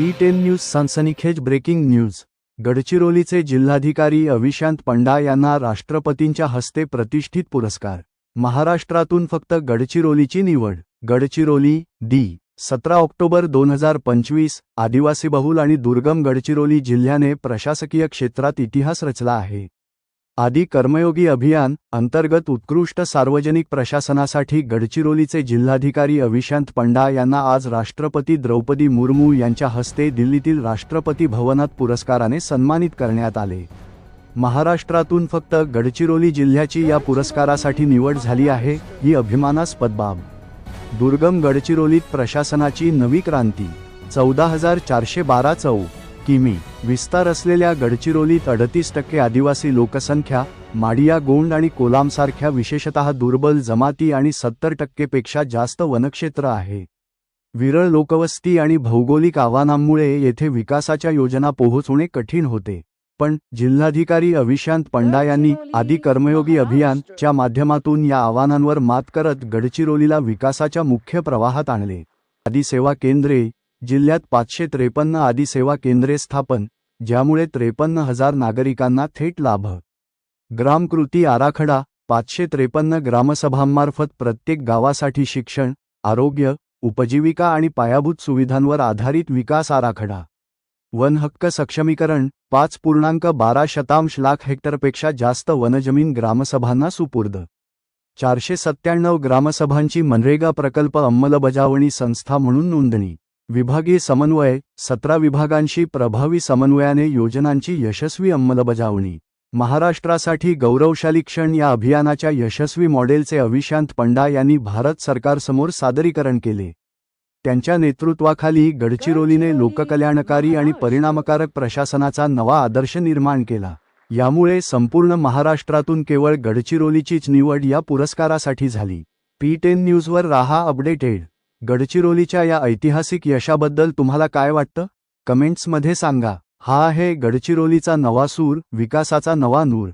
P ten news सनसनीखेज breaking news गडचिरोलीचे जिल्हाधिकारी अविशांत पंडा यांना राष्ट्रपतींच्या हस्ते प्रतिष्ठित पुरस्कार. महाराष्ट्रातून फक्त गडचिरोलीची निवड. गडचिरोली डी. सतरा ऑक्टोबर दोन हजार पंचवीस आदिवासी बहुल आणि दुर्गम गडचिरोली जिल्ह्याने प्रशासकीय क्षेत्रात इतिहास रचला आहे. आदी कर्मयोगी अभियान अंतर्गत उत्कृष्ट सार्वजनिक प्रशासनासाठी गडचिरोलीचे जिल्हाधिकारी अविशांत पंडा यांना आज राष्ट्रपती द्रौपदी मुर्मू यांच्या हस्ते दिल्लीतील राष्ट्रपती भवनात पुरस्काराने सन्मानित करण्यात आले. महाराष्ट्रातून फक्त गडचिरोली जिल्ह्याची या पुरस्कारासाठी निवड झाली आहे ही अभिमानास्पद बाब. दुर्गम गडचिरोलीत प्रशासनाची नवी क्रांती चौदा हजार चारशे बारा चौ किमी विस्तार असलेल्या गडचिरोलीत अडतीस टक्के आदिवासी लोकसंख्या माडिया गोंड आणि कोलामसारख्या विशेषतः दुर्बल जमाती आणि सत्तर टक्केपेक्षा जास्त वनक्षेत्र आहे. विरळ लोकवस्ती आणि भौगोलिक आव्हानांमुळे येथे विकासाच्या योजना पोहोचवणे कठीण होते. पण जिल्हाधिकारी अविशांत पंडा यांनी आदी कर्मयोगी अभियान च्या माध्यमातून या आव्हानांवर मात करत गडचिरोलीला विकासाच्या मुख्य प्रवाहात आणले. आदी सेवा केंद्रे जिल्ह्यात पाचशे त्रेपन्न आदी सेवा केंद्रे स्थापन ज्यामुळे त्रेपन्न हजार नागरिकांना थेट लाभ. ग्रामकृती आराखडा पाचशे त्रेपन्न ग्रामसभांमार्फत प्रत्येक गावासाठी शिक्षण आरोग्य उपजीविका आणि पायाभूत सुविधांवर आधारित विकास आराखडा. वन हक्क सक्षमीकरण पाच पूर्णांक बारा शतांश लाख हेक्टरपेक्षा जास्त वनजमीन ग्रामसभांना सुपूर्द. चारशे सत्त्याण्णव ग्रामसभांची मनरेगा प्रकल्प अंमलबजावणी संस्था म्हणून नोंदणी. विभागीय समन्वय सतरा विभागांशी प्रभावी समन्वयाने योजनांची यशस्वी अंमलबजावणी. महाराष्ट्रासाठी गौरवशाली क्षण या अभियानाच्या यशस्वी मॉडेलचे अविशांत पंडा यांनी भारत सरकारसमोर सादरीकरण केले. त्यांच्या नेतृत्वाखाली गडचिरोलीने लोककल्याणकारी आणि परिणामकारक प्रशासनाचा नवा आदर्श निर्माण केला. यामुळे संपूर्ण महाराष्ट्रातून केवळ गडचिरोलीचीच निवड या पुरस्कारासाठी झाली. पी टेन न्यूजवर राहा अपडेटेड. गडचिरोलीच्या या ऐतिहासिक यशाबद्दल तुम्हाला काय वाटतं? कमेंट्समध्ये सांगा. हा आहे गडचिरोलीचा नवा सूर विकासाचा नवा नूर.